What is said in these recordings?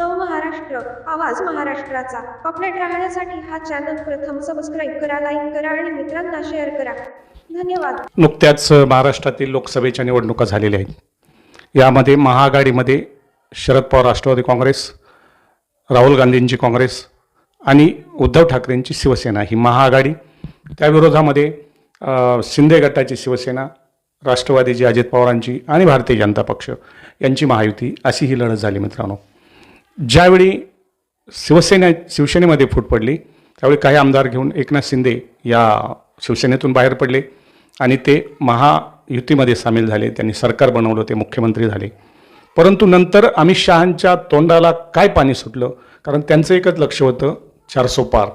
नव महाराष्ट्र आवाज महाराष्ट्राचा. अपडेट राहण्यासाठी हा चॅनल प्रथम सबस्क्राईब करा लाईक करा आणि मित्रांना शेअर करा. धन्यवाद. नुकत्याच महाराष्ट्रातील लोकसभेच्या निवडणुका झालेल्या आहेत. यामध्ये महाआघाडीमध्ये शरद पवार राष्ट्रवादी काँग्रेस राहुल गांधींची काँग्रेस आणि उद्धव ठाकरेंची शिवसेना ही महाआघाडी. त्याविरोधामध्ये शिंदे गटाची शिवसेना राष्ट्रवादीची अजित पवारांची आणि भारतीय जनता पक्ष यांची महायुती अशी ही लढत झाली मित्रांनो. ज्यावेळी शिवसेना शिवसेनेमध्ये फूट पडली त्यावेळी काही आमदार घेऊन एकनाथ शिंदे या शिवसेनेतून बाहेर पडले आणि ते महायुतीमध्ये सामील झाले त्यांनी सरकार बनवलं ते मुख्यमंत्री झाले. परंतु नंतर अमित शहांच्या तोंडाला काय पाणी सुटलं? कारण त्यांचं एकच लक्ष होतं चारसो पार.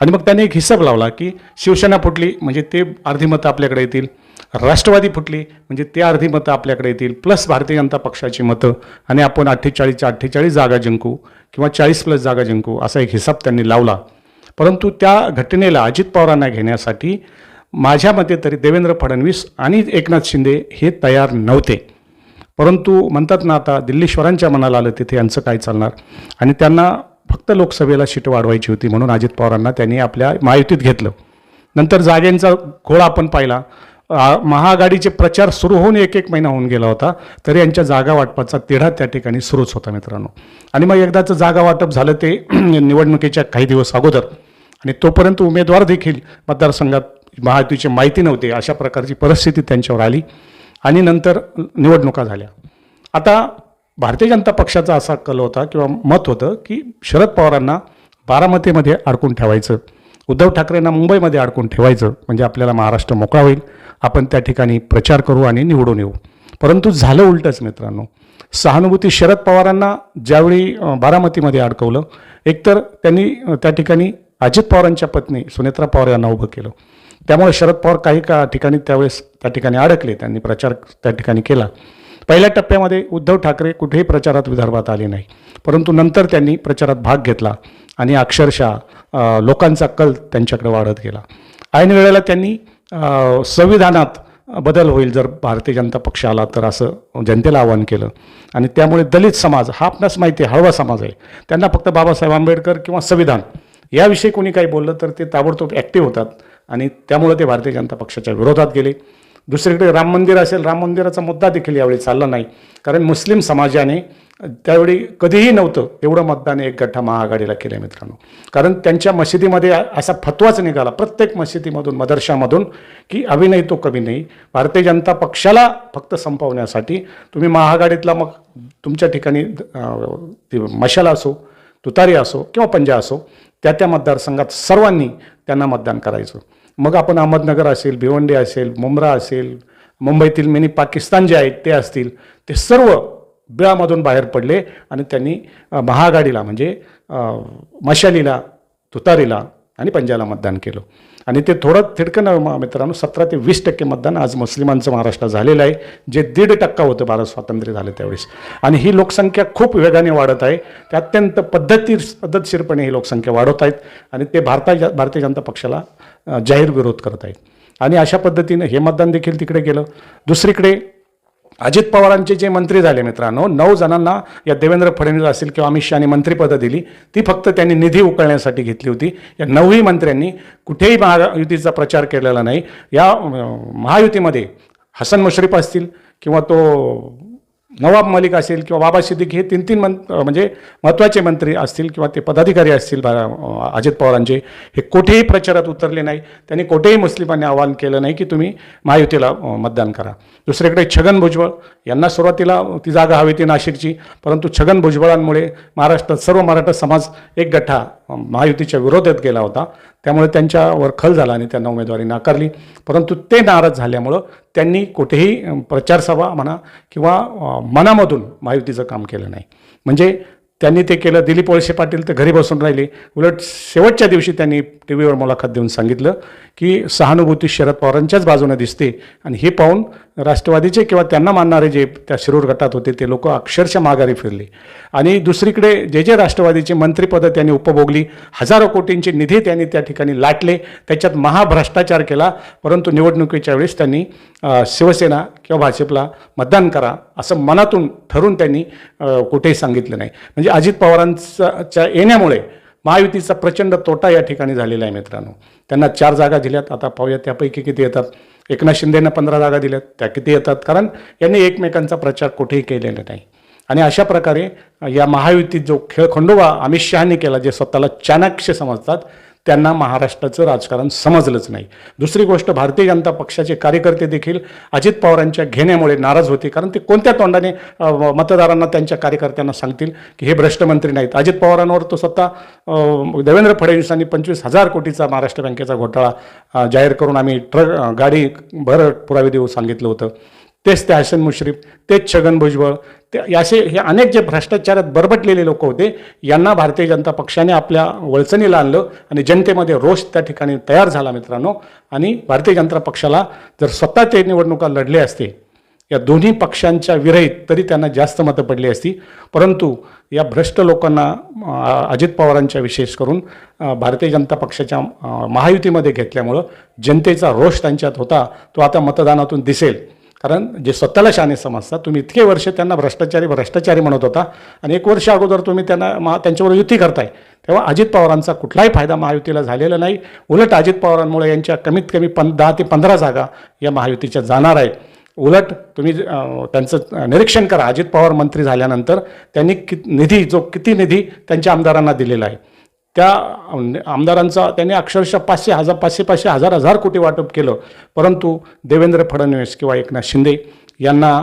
आणि मग त्याने एक हिसाब लावला की शिवसेना फुटली म्हणजे ते अर्धी मतं आपल्याकडे येतील. राष्ट्रवादी फुटली म्हणजे ते अर्धी मतं आपल्याकडे येतील. प्लस भारतीय जनता पक्षाची मतं आणि आपण अठ्ठेचाळीसच्या अठ्ठेचाळीस जागा जिंकू किंवा चाळीस प्लस जागा जिंकू असा एक हिसाब त्यांनी लावला. परंतु त्या घटनेला अजित पवारांना घेण्यासाठी माझ्या मते तरी देवेंद्र फडणवीस आणि एकनाथ शिंदे हे तयार नव्हते. परंतु म्हणतात ना आता दिल्लीश्वरांच्या मनाला आलं तिथे यांचं काय चालणार? आणि त्यांना फक्त लोकसभेला सीट वाढवायची होती म्हणून अजित पवारांना त्यांनी आपल्या महायुतीत घेतलं. नंतर जागेंचा घोळा आपण पाहिला. महाआघाडीचे प्रचार सुरू होऊन एक एक महिना होऊन गेला होता तरी यांच्या जागा वाटपाचा तिढा त्या ठिकाणी सुरूच होता मित्रांनो. आणि मग एकदाचं जागा वाटप झालं ते निवडणुकीच्या काही दिवस अगोदर. आणि तोपर्यंत उमेदवार देखील मतदारसंघात महायुतीची माहिती नव्हती अशा प्रकारची परिस्थिती त्यांच्यावर आली आणि नंतर निवडणुका झाल्या. आता भारतीय जनता पक्षाचा असा कल होता किंवा मत होतं की शरद पवारांना बारामतीमध्ये अडकून ठेवायचं. उद्धव ठाकरेंना मुंबईमध्ये अडकून ठेवायचं म्हणजे आपल्याला महाराष्ट्र मोकळा होईल. आपण त्या ठिकाणी प्रचार करू आणि निवडून येऊ. परंतु झालं उलटंच मित्रांनो. सहानुभूती शरद पवारांना ज्यावेळी बारामतीमध्ये अडकवलं एकतर त्यांनी त्या ठिकाणी अजित पवारांच्या पत्नी सुनेत्रा पवार यांना उभं केलं. त्यामुळे शरद पवार काही का ठिकाणी त्यावेळेस त्या ठिकाणी अडकले त्यांनी प्रचार त्या ठिकाणी केला. पहिल्या टप्प्यामध्ये उद्धव ठाकरे कुठेही प्रचारात विदर्भात आले नाही. परंतु नंतर त्यांनी प्रचारात भाग घेतला आणि अक्षरशः लोकांचा कल त्यांच्याकडे वाढत गेला. ऐन वेळेला त्यांनी संविधानात बदल होईल जर भारतीय जनता पक्ष आला तर असं जनतेला आवाहन केलं. आणि त्यामुळे दलित समाज हा आपणास माहिती आहे हळवा समाज आहे. त्यांना फक्त बाबासाहेब आंबेडकर किंवा संविधान याविषयी कोणी काही बोललं तर ते ताबडतोब ॲक्टिव्ह होतात आणि त्यामुळे ते भारतीय जनता पक्षाच्या विरोधात गेले. दुसरीकडे राम मंदिर असेल राम मंदिराचा मुद्दा देखील यावेळी चालला नाही. कारण मुस्लिम समाजाने त्यावेळी कधीही नव्हतं एवढं मतदान एक गठ्ठा महाआघाडीला केलं मित्रांनो. कारण त्यांच्या मशिदीमध्ये असा फतवाच निघाला प्रत्येक मशिदीमधून मदरशामधून की अभि नाही तो कमी नाही. भारतीय जनता पक्षाला फक्त संपवण्यासाठी तुम्ही महाआघाडीतला मग तुमच्या ठिकाणी ती मशाला असो तुतारी असो किंवा पंजा असो त्या त्या मतदारसंघात सर्वांनी त्यांना मतदान करायचं. मग आपण अहमदनगर असेल भिवंडी असेल मुंब्रा असेल मुंबईतील मिनी पाकिस्तान जे आहेत ते असतील ते सर्व बिळामधून बाहेर पडले आणि त्यांनी महाआघाडीला म्हणजे मशालीला तुतारीला आणि पंजाला मतदान केलं. आणि ते थोडं थिडकं म- मित्रांनो सतरा ते वीस टक्के मतदान आज मुस्लिमांचं महाराष्ट्रात झालेलं आहे जे दीड टक्का होतं भारत स्वातंत्र्य झालं त्यावेळेस. आणि ही लोकसंख्या खूप वेगाने वाढत आहे ते अत्यंत पद्धती पद्धतशीरपणे ही लोकसंख्या वाढवत आहेत आणि ते भारता भारतीय जनता पक्षाला जाहीर विरोध करत आहेत. आणि अशा पद्धतीनं हे मतदान देखील तिकडे गेलं. दुसरीकडे अजित पवारांचे जे मंत्री झाले मित्रांनो नऊ जणांना या देवेंद्र फडणवीस असतील किंवा अमित शहाने मंत्रिपदं दिली ती फक्त त्यांनी निधी उकळण्यासाठी घेतली होती. या नऊही मंत्र्यांनी कुठेही महायुतीचा प्रचार केलेला नाही. या महायुतीमध्ये हसन मुश्रीफ असतील किंवा तो नवाब मलिक असेल किंवा बाबा सिद्दीक हे तीन तीन मं म्हणजे महत्त्वाचे मंत्री असतील किंवा ते पदाधिकारी असतील अजित पवारांचे हे कुठेही प्रचारात उतरले नाही. त्यांनी कुठेही मुस्लिमांनी आवाहन केलं नाही की तुम्ही महायुतीला मतदान करा. दुसरीकडे छगन भुजबळ यांना सुरुवातीला ती जागा हवी ती नाशिकची परंतु छगन भुजबळांमुळे महाराष्ट्रात सर्व मराठा समाज एक गठ्ठा महायुतीच्या विरोधात गेला होता. त्यामुळे त्यांच्यावर खल झाला आणि त्यांना उमेदवारी नाकारली. परंतु ते नाराज झाल्यामुळं त्यांनी कुठेही प्रचारसभा म्हणा किंवा मनामधून महायुतीचं काम केलं नाही. म्हणजे त्यांनी ते केलं दिलीप वळसे पाटील तर घरी बसून राहिले. उलट शेवटच्या दिवशी त्यांनी टी व्हीवर मुलाखत देऊन सांगितलं की सहानुभूती शरद पवारांच्याच बाजूने दिसते आणि हे पाहून राष्ट्रवादीचे किंवा त्यांना मानणारे जे त्या शिरूर गटात होते ते लोक अक्षरशः माघारी फिरले. आणि दुसरीकडे जे जे राष्ट्रवादीचे मंत्रिपदं त्यांनी उपभोगली हजारो कोटींचे निधी त्यांनी त्या ठिकाणी लाटले त्याच्यात महाभ्रष्टाचार केला परंतु निवडणुकीच्या वेळेस त्यांनी शिवसेना किंवा भाजपला मतदान करा असं मनातून ठरून त्यांनी कुठेही सांगितलं नाही. म्हणजे अजित पवारांच्या येण्यामुळे महायुतीचा प्रचंड तोटा या ठिकाणी झालेला आहे मित्रांनो. त्यांना चार जागा दिल्यात आता पाहूया त्यापैकी किती येतात. एकनाथ शिंदेनं पंधरा जागा दिल्यात. त्या किती येतात? कारण यांनी एकमेकांचा प्रचार कुठेही केलेला नाही. आणि अशा प्रकारे या महायुतीत जो खेळ खंडोबा अमित शहानी केला जे स्वतःला चाणक्य समजतात त्यांना महाराष्ट्राचं राजकारण समजलंच नाही. दुसरी गोष्ट भारतीय जनता पक्षाचे कार्यकर्ते देखील अजित पवारांच्या घेण्यामुळे नाराज होते. कारण ते कोणत्या तोंडाने मतदारांना त्यांच्या कार्यकर्त्यांना सांगतील की हे भ्रष्टमंत्री नाहीत? अजित पवारांवर तो स्वतः देवेंद्र फडणवीसांनी पंचवीस हजार कोटीचा महाराष्ट्र बँकेचा घोटाळा जाहीर करून आम्ही ट्रक गाडी भर पुरावे देऊ सांगितलं होतं. तेच ते हसन मुश्रीफ तेच छगन भुजबळ ते असे हे अनेक जे भ्रष्टाचारात बरबटलेले लोक होते यांना भारतीय जनता पक्षाने आपल्या वळचणीला आणलं आणि जनतेमध्ये रोष त्या ठिकाणी तयार झाला मित्रांनो. आणि भारतीय जनता पक्षाला जर स्वतः ते निवडणुका लढले असते या दोन्ही पक्षांच्या विरहित तरी त्यांना जास्त मतं पडली असती. परंतु या भ्रष्ट लोकांना अजित पवारांच्या विशेष करून भारतीय जनता पक्षाच्या महायुतीमध्ये घेतल्यामुळं जनतेचा रोष त्यांच्यात होता तो आता मतदानातून दिसेल. कारण जे स्वतःला शाने समजतात तुम्ही इतके वर्ष त्यांना भ्रष्टाचारी भ्रष्टाचारी म्हणत होता आणि एक वर्ष अगोदर तुम्ही त्यांना मा त्यांच्यावर युती करताय तेव्हा अजित पवारांचा कुठलाही फायदा महायुतीला झालेला नाही. उलट अजित पवारांमुळे यांच्या कमीत कमी पं दहा ते पंधरा जागा या महायुतीच्या जाणार आहेत उलट तुम्ही त्यांचं निरीक्षण करा. अजित पवार मंत्री झाल्यानंतर त्यांनी कि निधी जो किती निधी त्यांच्या आमदारांना दिलेला आहे. त्या आमदारांचा त्यांनी अक्षरशः पाचशे हजार पाचशे पाचशे हजार हजार कोटी वाटप केलं. परंतु देवेंद्र फडणवीस किंवा एकनाथ शिंदे यांना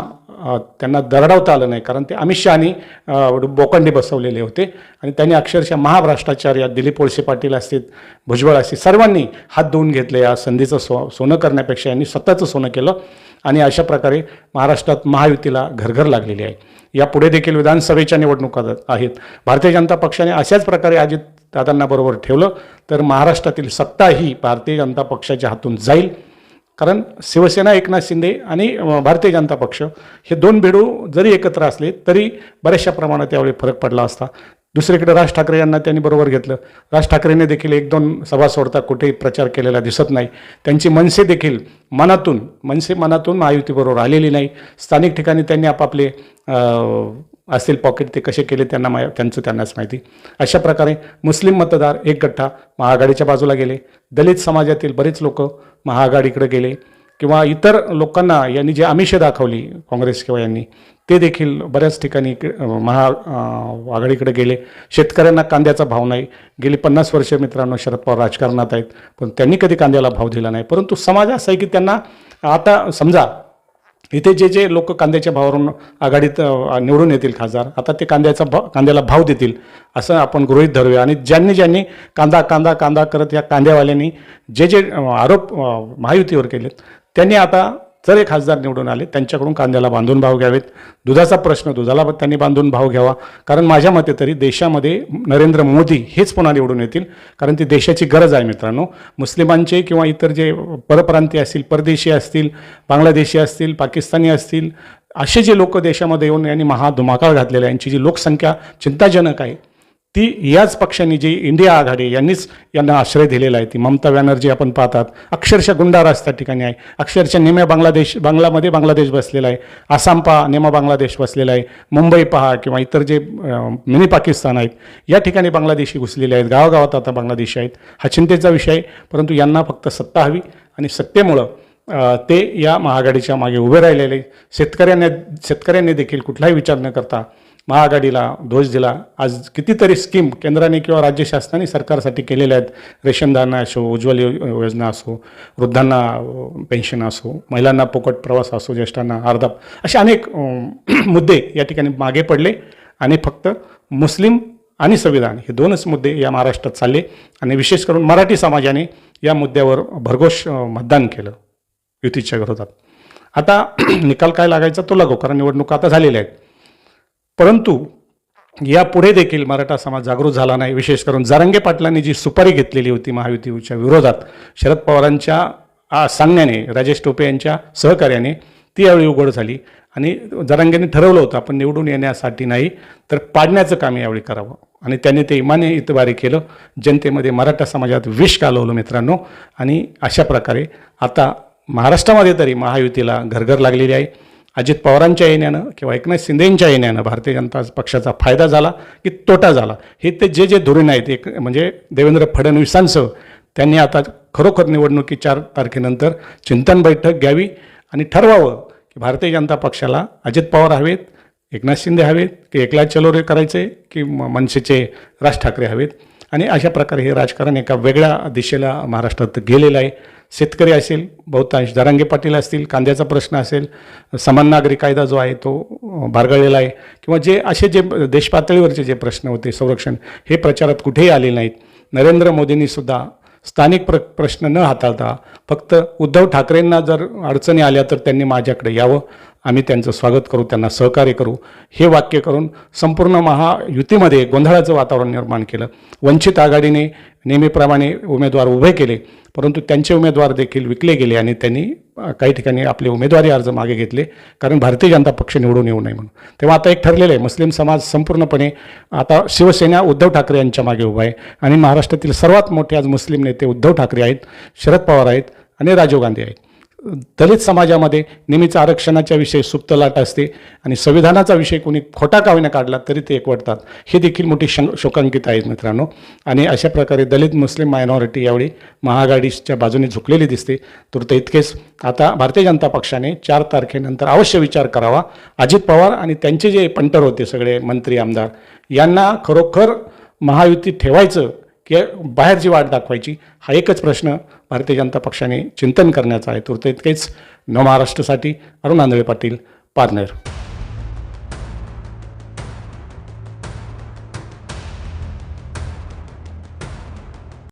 त्यांना दरडावता आलं नाही. कारण ते अमित शहानी बोकंडी बसवलेले होते. आणि त्यांनी अक्षरशः महाभ्रष्टाचार या दिलीप वळसे पाटील असतील भुजबळ असतील सर्वांनी हात धुवून घेतले या संधीचं सो सोनं करण्यापेक्षा यांनी स्वतःचं सोनं केलं. आणि अशा प्रकारे महाराष्ट्रात महायुतीला घरघर लागलेली आहे. यापुढे देखील विधानसभेच्या निवडणुका आहेत. भारतीय जनता पक्षाने अशाच प्रकारे अजित दादांना बरोबर ठेवलं तर महाराष्ट्रातील सत्ता ही भारतीय जनता पक्षाच्या हातून जाईल. कारण शिवसेना एकनाथ शिंदे आणि भारतीय जनता पक्ष हे दोन भेडू जरी एकत्र असले तरी बऱ्याचशा प्रमाणात यावेळी फरक पडला असता. दुसरीकडे राज ठाकरे यांना त्यांनी बरोबर घेतलं. राज ठाकरेंनी देखील एक दोन सभा सोडता कुठेही प्रचार केलेला दिसत नाही. त्यांची मनसे देखील मनातून मनसे मनातून महायुतीबरोबर आलेली नाही. स्थानिक ठिकाणी त्यांनी आपापले असतील पॉकेट ते कसे केले त्यांना मा त्यांचं त्यांनाच माहिती. अशा प्रकारे मुस्लिम मतदार एक गठ्ठा महाआघाडीच्या बाजूला गेले. दलित समाजातील बरेच लोक महाआघाडीकडे गेले. किंवा इतर लोकांना यांनी जी आमिषं दाखवली काँग्रेस किंवा यांनी ते देखील बऱ्याच ठिकाणी महा आघाडीकडे गेले. शेतकऱ्यांना कांद्याचा भाव नाही. गेली पन्नास वर्ष मित्रांनो शरद पवार राजकारणात आहेत. पण त्यांनी कधी कांद्याला भाव दिला नाही. परंतु समाज असा आहे की त्यांना आता समजा इथे जे जे लोक कांद्याच्या भावावरून आघाडीत निवडून येतील खासदार आता ते कांद्याचा भाव कांद्याला भाव देतील असं आपण गृहित धरूया. आणि ज्यांनी ज्यांनी कांदा कांदा कांदा करत या कांद्यावाल्यांनी जे जे आरोप महायुतीवर केलेत त्यांनी आता जर एक खासदार निवडून आले त्यांच्याकडून कांद्याला बांधून भाव घ्यावेत. दुधाचा प्रश्न दुधाला त्यांनी बांधून भाव घ्यावा. कारण माझ्या मते तरी देशामध्ये नरेंद्र मोदी हेच पुन्हा निवडून येतील कारण ती देशाची गरज आहे मित्रांनो. मुस्लिमांचे किंवा इतर जे परप्रांतीय असतील परदेशी असतील बांगलादेशी असतील पाकिस्तानी असतील असे जे लोक देशामध्ये येऊन यांनी महाधुमाकाळ घातलेला आहे यांची जी लोकसंख्या चिंताजनक आहे ती याच पक्षांनी जी इंडिया आघाडी यांनीच यांना आश्रय दिलेला आहे ती ममता बॅनर्जी आपण पाहतात. अक्षरशः गुंडाराज त्या ठिकाणी आहे. अक्षरशः निम्या बांगलादेश बांगलामध्ये बांगलादेश बसलेला आहे. आसाम पहा निमा बांगलादेश बसलेला आहे. मुंबई पहा किंवा इतर जे मिनी पाकिस्तान आहेत या ठिकाणी बांगलादेशी घुसलेले आहेत. गावागावात आता बांगलादेशी आहेत. हा चिंतेचा विषय आहे परंतु यांना फक्त सत्ता हवी आणि सत्तेमुळं ते या महाआघाडीच्या मागे उभे राहिलेले शेतकऱ्यांना शेतकऱ्यांनी देखील कुठलाही विचार न करता महाआघाडीला दोष दिला. आज कितीतरी स्कीम केंद्राने किंवा राज्य शासनाने सरकारसाठी केलेल्या आहेत. रेशनदाना असो उज्ज्वल योजना असो वृद्धांना पेन्शन असो महिलांना फुकट प्रवास असो ज्येष्ठांना अर्धा असे अनेक मुद्दे या ठिकाणी मागे पडले. आणि फक्त मुस्लिम आणि संविधान हे दोनच मुद्दे या महाराष्ट्रात चालले. आणि विशेष करून मराठी समाजाने या मुद्द्यावर भरघोष मतदान केलं. युतीच्या विरोधात. आता निकाल काय लागायचा? तो लागो कारण निवडणुका आता झालेल्या आहेत. परंतु यापुढे देखील मराठा समाज जागृत झाला नाही. विशेष करून जारंगे पाटलांनी जी सुपारी घेतलेली होती महायुतीच्या विरोधात शरद पवारांच्या सांगण्याने राजेश टोपे यांच्या सहकार्याने ती यावेळी उघड झाली आणि जरांगेने ठरवलं होतं आपण निवडून येण्यासाठी नाही तर पाडण्याचं काम यावेळी करावं. आणि त्यांनी ते इमाने इतबारी केलं. जनतेमध्ये मराठा समाजात विष कालवलं मित्रांनो. आणि अशा प्रकारे आता महाराष्ट्रामध्ये तरी महायुतीला घरघर लागलेली आहे. अजित पवारांच्या येण्यानं किंवा एकनाथ शिंदेंच्या येण्यानं भारतीय जनता पक्षाचा फायदा झाला की तोटा झाला? हे ते जे जे धोरण आहेत एक म्हणजे देवेंद्र फडणवीसांसह त्यांनी आता खरोखर निवडणुकी चार तारखेनंतर चिंतन बैठक घ्यावी आणि ठरवावं की भारतीय जनता पक्षाला अजित पवार हवेत एकनाथ शिंदे हवेत की एकनाथ चलोरे करायचे की म- मनसेचे राज ठाकरे हवेत? आणि अशा प्रकारे हे राजकारण एका वेगळ्या दिशेला महाराष्ट्रात गेलेलं आहे. शेतकरी असेल बहुतांश. दरांगे पाटील असतील कांद्याचा प्रश्न असेल समान नागरिक कायदा जो आहे तो भारगळलेला आहे. किंवा जे असे जे देशपातळीवरचे जे प्रश्न होते संरक्षण हे प्रचारात कुठेही आले नाहीत. नरेंद्र मोदींनीसुद्धा स्थानिक प्र प्रश्न न हाताळता फक्त उद्धव ठाकरेंना जर अडचणी आल्या तर त्यांनी माझ्याकडे यावं. आम्ही त्यांचं स्वागत करू त्यांना सहकार्य करू. हे वाक्य करून संपूर्ण महायुतीमध्ये गोंधळाचं वातावरण निर्माण केलं. वंचित आघाडीने नेहमीप्रमाणे उमेदवार उभे केले परंतु त्यांचे उमेदवार देखील विकले गेले आणि त्यांनी काही ठिकाणी आपले उमेदवारी अर्ज मागे घेतले कारण भारतीय जनता पक्ष निवडून येऊ नये म्हणून. तेव्हा आता एक ठरलेलं आहे मुस्लिम समाज संपूर्णपणे आता शिवसेना उद्धव ठाकरे यांच्या मागे उभा आहे आणि महाराष्ट्रातील सर्वात मोठे आज मुस्लिम नेते उद्धव ठाकरे आहेत शरद पवार आहेत आणि राजीव गांधी आहेत. दलित समाजामध्ये नेहमीच आरक्षणाच्या विषयी सुप्त लाट असते आणि संविधानाचा विषय कोणी खोटा का काढला तरी ते एकवटतात. हे देखील मोठी शं शोकांकित आहेत मित्रांनो. आणि अशा प्रकारे दलित मुस्लिम मायनॉरिटी यावेळी महाआघाडीच्या बाजूने झुकलेली दिसते. तर ते इतकेच. आता भारतीय जनता पक्षाने चार तारखेनंतर अवश्य विचार करावा. अजित पवार आणि त्यांचे जे पंटर होते सगळे मंत्री आमदार यांना खरोखर महायुती ठेवायचं की बाहेरची वाट दाखवायची. हा एकच प्रश्न भारतीय जनता पक्षाने चिंतन करण्याचा आहे. तुर्त इतकेच. नव महाराष्ट्रासाठी अरुण आंधळे पाटील पारनेर.